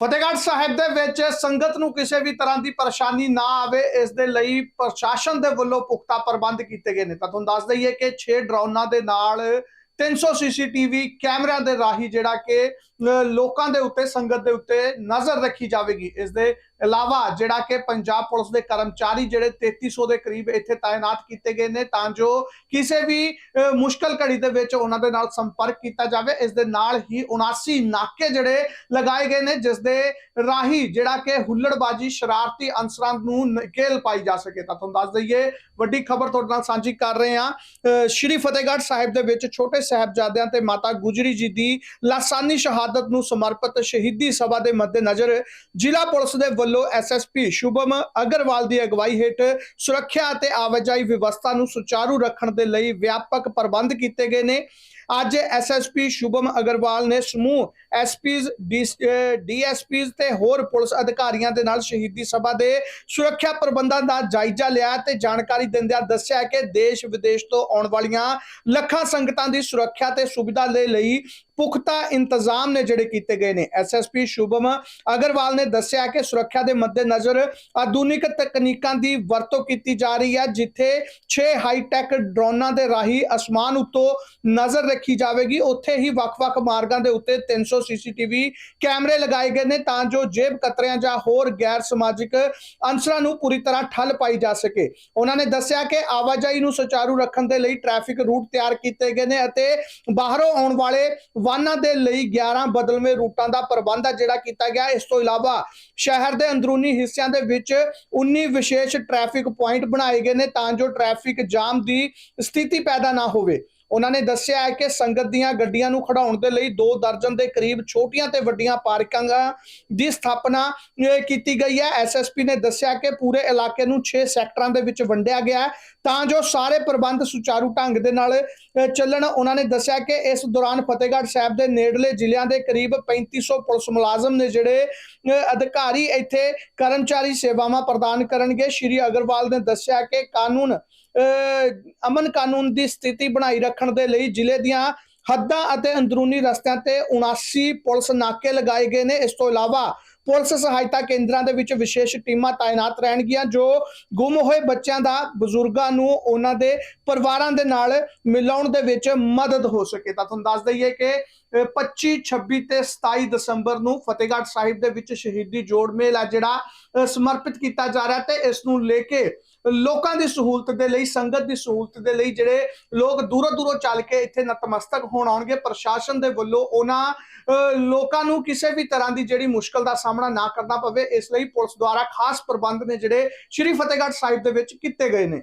ਫਤਿਹਗੜ੍ਹ ਸਾਹਿਬ ਦੇ ਵਿੱਚ ਸੰਗਤ ਨੂੰ ਕਿਸੇ ਵੀ ਤਰ੍ਹਾਂ ਦੀ ਪਰੇਸ਼ਾਨੀ ਨਾ ਆਵੇ, ਇਸ ਦੇ ਲਈ ਪ੍ਰਸ਼ਾਸਨ ਦੇ ਵੱਲੋਂ ਪੁਖਤਾ ਪ੍ਰਬੰਧ ਕੀਤੇ ਗਏ ਨੇ। ਤਾਂ ਤੁਹਾਨੂੰ ਦੱਸ ਦਈਏ ਕਿ 6 ਡਰੋਨਾਂ ਦੇ ਨਾਲ 300 ਸੀਸੀਟੀਵੀ ਕੈਮਰਿਆਂ ਦੇ ਰਾਹੀਂ ਜਿਹੜਾ ਕਿ ਲੋਕਾਂ ਦੇ ਉੱਤੇ, ਸੰਗਤ ਦੇ ਉੱਤੇ ਨਜ਼ਰ ਰੱਖੀ ਜਾਵੇਗੀ। ਇਸ ਦੇ ਇਲਾਵਾ ਜਿਹੜਾ ਕਿ ਪੰਜਾਬ ਪੁਲਿਸ ਦੇ ਕਰਮਚਾਰੀ ਜਿਹੜੇ 3300 ਦੇ ਕਰੀਬ ਇੱਥੇ ਤਾਇਨਾਤ ਕੀਤੇ ਗਏ ਨੇ ਤਾਂ ਜੋ ਕਿਸੇ ਵੀ ਮੁਸ਼ਕਲ ਘੜੀ ਦੇ ਵਿੱਚ ਉਹਨਾਂ ਦੇ ਨਾਲ ਸੰਪਰਕ ਕੀਤਾ ਜਾਵੇ। ਇਸ ਦੇ ਨਾਲ ਹੀ 79 ਨਾਕੇ ਜਿਹੜੇ ਲਗਾਏ ਗਏ ਨੇ ਜਿਸ ਦੇ ਰਾਹੀਂ ਜਿਹੜਾ ਕਿ ਹੁੱਲੜਬਾਜੀ ਸ਼ਰਾਰਤੀ ਅਨਸਰਾਂ ਨੂੰ ਨਕੇਲ ਪਾਈ ਜਾ ਸਕੇ। ਤਾਂ ਤੁਹਾਨੂੰ ਦੱਸ ਦਈਏ ਵੱਡੀ ਖਬਰ ਤੁਹਾਡੇ ਨਾਲ ਸਾਂਝੀ ਕਰ ਰਹੇ ਹਾਂ। ਅ, ਸ਼੍ਰੀ ਫਤਿਹਗੜ੍ਹ ਸਾਹਿਬ ਦੇ ਵਿੱਚ ਛੋਟੇ ਸਾਹਿਬਜ਼ਾਦਿਆਂ ਤੇ ਮਾਤਾ ਗੁਜਰੀ ਜੀ ਦੀ ਲਾਸਾਨੀ ਸ਼ਹਾਦਤ ਨੂੰ ਸਮਰਪਿਤ ਸ਼ਹੀਦੀ ਸਭਾ ਦੇ ਮੱਦੇਨਜ਼ਰ ਜ਼ਿਲ੍ਹਾ ਪੁਲਿਸ ਦੇ ਵੱਲੋਂ ਐਸਐਸਪੀ ਸ਼ੁਭਮ ਅਗਰਵਾਲ ਦੀ ਅਗਵਾਈ ਹੇਠ ਸੁਰੱਖਿਆ ਅਤੇ ਆਵਾਜਾਈ ਵਿਵਸਥਾ ਨੂੰ ਸੁਚਾਰੂ ਰੱਖਣ ਦੇ ਲਈ ਵਿਆਪਕ ਪ੍ਰਬੰਧ ਕੀਤੇ ਗਏ ਨੇ। ਅੱਜ ਐਸਐਸਪੀ ਸ਼ੁਭਮ ਅਗਰਵਾਲ ਨੇ ਸਮੂਹ ਐਸਪੀਜ਼ ਡੀਐਸਪੀਜ਼ ਤੇ ਹੋਰ ਪੁਲਿਸ ਅਧਿਕਾਰੀਆਂ ਦੇ ਨਾਲ ਸ਼ਹੀਦੀ ਸਭਾ ਦੇ ਸੁਰੱਖਿਆ ਪ੍ਰਬੰਧਾਂ ਦਾ ਜਾਇਜ਼ਾ ਲਿਆ ਤੇ ਜਾਣਕਾਰੀ ਦਿੰਦਿਆਂ ਦੱਸਿਆ ਕਿ ਦੇਸ਼ ਵਿਦੇਸ਼ ਤੋਂ ਆਉਣ ਵਾਲੀਆਂ ਲੱਖਾਂ ਸੰਗਤਾਂ ਦੀ ਸੁਰੱਖਿਆ ਤੇ ਸੁਵਿਧਾ ਦੇ ਲਈ ਪੁਖਤਾ ਇੰਤਜ਼ਾਮ ਨੇ ਜਿਹੜੇ ਕੀਤੇ ਗਏ ਨੇ। ਐਸਐਸਪੀ ਸ਼ੁਭਮ ਅਗਰਵਾਲ ਨੇ ਦੱਸਿਆ ਕਿ ਸੁਰੱਖਿਆ ਦੇ ਮੱਦੇਨਜ਼ਰ ਆਧੁਨਿਕ ਤਕਨੀਕਾਂ ਦੀ ਵਰਤੋਂ ਕੀਤੀ ਜਾ ਰਹੀ ਹੈ, ਜਿੱਥੇ 6 ਹਾਈ-ਟੈਕ ਡਰੋਨਾਂ ਦੇ ਰਾਹੀਂ ਅਸਮਾਨ ਉੱਤੋਂ ਨਜ਼ਰ ਰੱਖੀ ਜਾਵੇਗੀ। ਉੱਥੇ ਹੀ ਵੱਖ-ਵੱਖ ਮਾਰਗਾਂ ਦੇ ਉੱਤੇ 300 ਸੀਸੀਟੀਵੀ ਕੈਮਰੇ ਲਗਾਏ ਗਏ ਨੇ ਤਾਂ ਜੋ ਜੇਬ ਕਤਰਿਆਂ ਜਾਂ ਹੋਰ ਗੈਰ ਸਮਾਜਿਕ ਅਨਸਰਾਂ ਨੂੰ ਪੂਰੀ ਤਰ੍ਹਾਂ ਠੱਲ ਪਾਈ ਜਾ ਸਕੇ। ਉਹਨਾਂ ਨੇ ਦੱਸਿਆ ਕਿ ਆਵਾਜਾਈ ਨੂੰ ਸੁਚਾਰੂ ਰੱਖਣ ਦੇ ਲਈ ਟ੍ਰੈਫਿਕ ਰੂਟ ਤਿਆਰ ਕੀਤੇ ਗਏ ਨੇ ਅਤੇ ਬਾਹਰੋਂ ਆਉਣ ਵਾਲੇ ਵਾਹਨਾਂ ਦੇ ਲਈ 11 ਬਦਲਵੇਂ ਰੂਟਾਂ ਦਾ ਪ੍ਰਬੰਧ ਆ ਜਿਹੜਾ ਕੀਤਾ ਗਿਆ। ਇਸ ਤੋਂ ਇਲਾਵਾ ਸ਼ਹਿਰ ਦੇ ਅੰਦਰੂਨੀ ਹਿੱਸਿਆਂ ਦੇ ਵਿੱਚ 19 ਵਿਸ਼ੇਸ਼ ਟ੍ਰੈਫਿਕ ਪੁਆਇੰਟ ਬਣਾਏ ਗਏ ਨੇ ਤਾਂ ਜੋ ਟ੍ਰੈਫਿਕ ਜਾਮ ਦੀ ਸਥਿਤੀ ਪੈਦਾ ਨਾ ਹੋਵੇ। ਉਹਨਾਂ ਨੇ ਦੱਸਿਆ ਹੈ ਕਿ ਸੰਗਤ ਦੀਆਂ ਗੱਡੀਆਂ ਨੂੰ ਖੜਾਉਣ ਦੇ ਲਈ 2 ਦਰਜਨ ਦੇ ਕਰੀਬ ਛੋਟੀਆਂ ਤੇ ਵੱਡੀਆਂ ਪਾਰਕਿੰਗਾਂ ਦੀ ਸਥਾਪਨਾ ਕੀਤੀ ਗਈ ਹੈ। ਐਸਐਸਪੀ ਨੇ ਦੱਸਿਆ ਕਿ ਪੂਰੇ ਇਲਾਕੇ ਨੂੰ 6 ਸੈਕਟਰਾਂ ਦੇ ਵਿੱਚ ਵੰਡਿਆ ਗਿਆ ਹੈ। ਤਾਂ ਜੋ ਸਾਰੇ ਪ੍ਰਬੰਧ ਸੁਚਾਰੂ ਢੰਗ ਦੇ ਨਾਲ ਚੱਲਣ ਉਹਨਾਂ ਨੇ ਦੱਸਿਆ ਕਿ ਇਸ ਦੌਰਾਨ ਫਤਿਹਗੜ੍ਹ ਸਾਹਿਬ ਦੇ ਨੇੜਲੇ ਜ਼ਿਲ੍ਹਿਆਂ ਦੇ ਕਰੀਬ 3500 ਪੁਲਿਸ ਮੁਲਾਜ਼ਮ ਨੇ ਜਿਹੜੇ ਅਹ, ਅਧਿਕਾਰੀ ਇੱਥੇ ਕਰਮਚਾਰੀ ਸੇਵਾਵਾਂ ਪ੍ਰਦਾਨ ਕਰਨਗੇ। ਸ਼੍ਰੀ ਅਗਰਵਾਲ ਨੇ ਦੱਸਿਆ ਕਿ ਕਾਨੂੰਨ ਅਮਨ ਕਾਨੂੰਨ ਦੀ ਸਥਿਤੀ ਬਣਾਈ ਰੱਖਣ ਦੇ ਲਈ ਜ਼ਿਲ੍ਹੇ ਦੀਆਂ ਹੱਦਾਂ ਅਤੇ ਅੰਦਰੂਨੀ ਰਸਤਿਆਂ ਤੇ 79 ਪੁਲਿਸ ਨਾਕੇ ਲਗਾਏ ਗਏ ਨੇ। ਇਸ ਤੋਂ ਇਲਾਵਾ ਪੁਲਿਸ ਸਹਾਇਤਾ ਕੇਂਦਰਾਂ ਦੇ ਵਿੱਚ ਵਿਸ਼ੇਸ਼ ਟੀਮਾਂ ਤਾਇਨਾਤ ਰਹਿਣਗੀਆਂ, ਜੋ ਗੁੰਮ ਹੋਏ ਬੱਚਿਆਂ ਦਾ, ਬਜ਼ੁਰਗਾਂ ਨੂੰ ਉਹਨਾਂ ਦੇ ਪਰਿਵਾਰਾਂ ਦੇ ਨਾਲ ਮਿਲਾਉਣ ਦੇ ਵਿੱਚ ਮਦਦ ਹੋ ਸਕੇ। ਤਾਂ ਤੁਹਾਨੂੰ ਦੱਸ ਦਈਏ ਕਿ 25 26 ਤੇ 27 ਦਸੰਬਰ ਨੂੰ ਫਤਿਹਗੜ੍ਹ ਸਾਹਿਬ ਦੇ ਵਿੱਚ ਸ਼ਹੀਦੀ ਜੋੜ ਮੇਲ ਆ ਜਿਹੜਾ ਸਮਰਪਿਤ ਕੀਤਾ ਜਾ ਰਿਹਾ ਤੇ ਇਸ ਨੂੰ ਲੈ ਕੇ ਲੋਕਾਂ ਦੀ ਸਹੂਲਤ ਦੇ ਲਈ, ਸੰਗਤ ਦੀ ਸਹੂਲਤ ਦੇ ਲਈ ਜਿਹੜੇ ਲੋਕ ਦੂਰੋਂ ਦੂਰੋਂ ਚੱਲ ਕੇ ਇੱਥੇ ਨਤਮਸਤਕ ਹੋਣ ਆਉਣਗੇ, ਪ੍ਰਸ਼ਾਸਨ ਦੇ ਵੱਲੋਂ ਉਹਨਾਂ ਲੋਕਾਂ ਨੂੰ ਕਿਸੇ ਵੀ ਤਰ੍ਹਾਂ ਦੀ ਜਿਹੜੀ ਮੁਸ਼ਕਲ ਦਾ ਸਾਹਮਣਾ ਨਾ ਕਰਨਾ ਪਵੇ, ਇਸ ਲਈ ਪੁਲਿਸ ਦੁਆਰਾ ਖਾਸ ਪ੍ਰਬੰਧ ਨੇ ਜਿਹੜੇ ਸ਼੍ਰੀ ਫਤਿਹਗੜ੍ਹ ਸਾਹਿਬ ਦੇ ਵਿੱਚ ਕੀਤੇ ਗਏ ਨੇ।